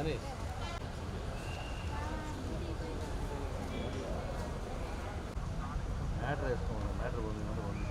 Ganesh matter எடுத்துக்கோங்க matter கொஞ்சம் மட்டும் வந்து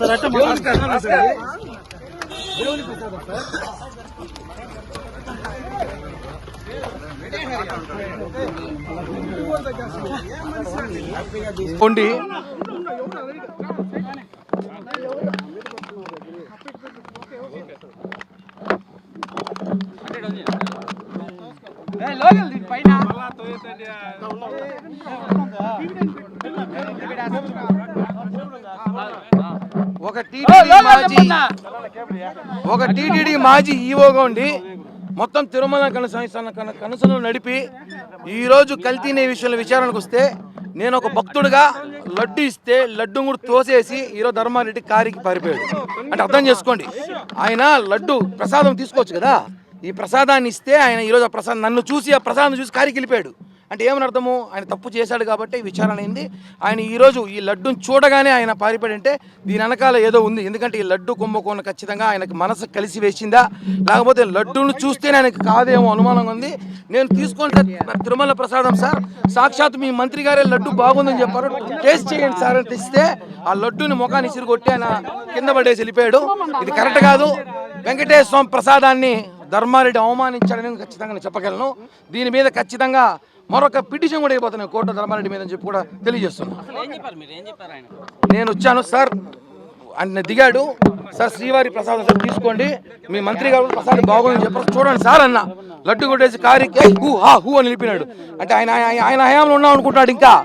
మ్యాటర్ పంపించమంటే పంపిస్తాను ఉండి ఒక టీటీడీ మాజీ ఒక టీటీడీ మాజీ ఈవోగా ఉండి మొత్తం తిరుమల కనసాన కనసను నడిపి ఈరోజు కల్తీనే విషయంలో విచారణకు వస్తే నేను ఒక భక్తుడిగా లడ్డు ఇస్తే లడ్డు కూడా తోసేసి ఈరోజు ధర్మారెడ్డి కారికి పారిపోయాడు. అంటే అర్థం చేసుకోండి. ఆయన లడ్డు ప్రసాదం తీసుకోవచ్చు కదా? ఈ ప్రసాదాన్ని ఇస్తే ఆయన ఈరోజు ఆ ప్రసాదం నన్ను చూసి ఆ ప్రసాదం చూసి కారికి వెళ్ళిపోయాడు. అంటే ఏమని అర్థము? ఆయన తప్పు చేశాడు కాబట్టి విచారణ అయింది. ఆయన ఈరోజు ఈ లడ్డును చూడగానే ఆయన పారిపోయాడంటే దీని వెనకాల ఏదో ఉంది. ఎందుకంటే ఈ లడ్డు కుంభకోణ ఖచ్చితంగా ఆయనకు మనసు కలిసి వేసిందా? లేకపోతే లడ్డూను చూస్తేనే ఆయనకు కాదేమో అనుమానంగా ఉంది. నేను తీసుకోండి సార్ తిరుమల ప్రసాదం సార్. సాక్షాత్ మీ మంత్రి గారే లడ్డు బాగుందని చెప్పారు. టేస్ట్ చేయండి సార్ అని తెస్తే ఆ లడ్డుని ముఖాన్ని ఇసిరి కొట్టి ఆయన కింద పడేసి వెళ్ళిపోయాడు. ఇది కరెక్ట్ కాదు. వెంకటేశ్వర స్వామి ప్రసాదాన్ని ధర్మారెడ్డి అవమానించాడని ఖచ్చితంగా నేను చెప్పగలను. దీని మీద ఖచ్చితంగా మరొక పిటిషన్ కూడా అయిపోతున్నాయి కోర్టు ధర్మారెడ్డి మీద అని చెప్పి కూడా తెలియజేస్తున్నాను నేను వచ్చాను సార్. ఆయన దిగాడు. సార్ శ్రీవారి ప్రసాదం సార్ తీసుకోండి. మీ మంత్రి గారు ప్రసాదం బాగుందని చెప్పారు. చూడండి సార్ అన్న. లడ్డు కొట్టేసి కారికి హూ హా హూ అని నిలిపినాడు. అంటే ఆయన ఆయన- హయాంలో ఉన్నాం అనుకుంటాడు ఇంకా.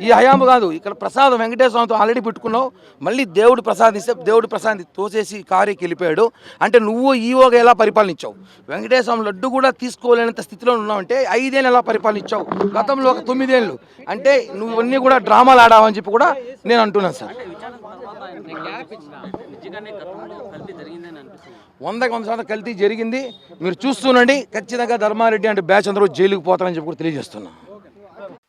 ఈ హయాము కాదు ఇక్కడ ప్రసాదం వెంకటేశ్వర స్వామితో ఆల్రెడీ పెట్టుకున్నావు. మళ్ళీ దేవుడు ప్రసాదిస్తే దేవుడు ప్రసాద్ తోసేసి కారికి వెళ్ళిపోయాడు. అంటే నువ్వు ఈవోగా ఎలా పరిపాలించావు? వెంకటేశ్వర స్వామి లడ్డు కూడా తీసుకోలేనంత స్థితిలో ఉన్నావు అంటే ఐదేళ్ళు ఎలా పరిపాలించావు? గతంలో ఒక తొమ్మిదేళ్ళు. అంటే నువ్వన్నీ కూడా డ్రామాలు ఆడావని చెప్పి కూడా నేను అంటున్నాను సార్. వందకి వంద శాతం కల్తీ జరిగింది. మీరు చూస్తుండండి ఖచ్చితంగా ధర్మారెడ్డి అంటే బ్యాచ్ అందరూ జైలుకు పోతారని చెప్పి కూడా తెలియజేస్తున్నా.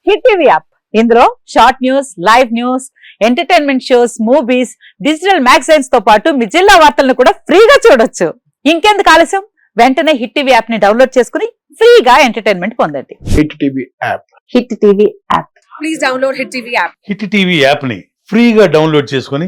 Hit TV app. ఇందులో short news live news entertainment shows movies digital మ్యాగజైన్స్తో పాటు మీ జిల్లా వార్తలను కూడా ఫ్రీగా చూడొచ్చు. ఇంకెందుకు ఆలస్యం? వెంటనే హిట్ టీవీ యాప్ని డౌన్లోడ్ చేసుకుని ఫ్రీగా ఎంటర్టైన్మెంట్ పొందండి. Hit TV app. Hit TV app. Please download Hit TV app. Hit TV యాప్ని ఫ్రీగా డౌన్లోడ్ చేసుకొని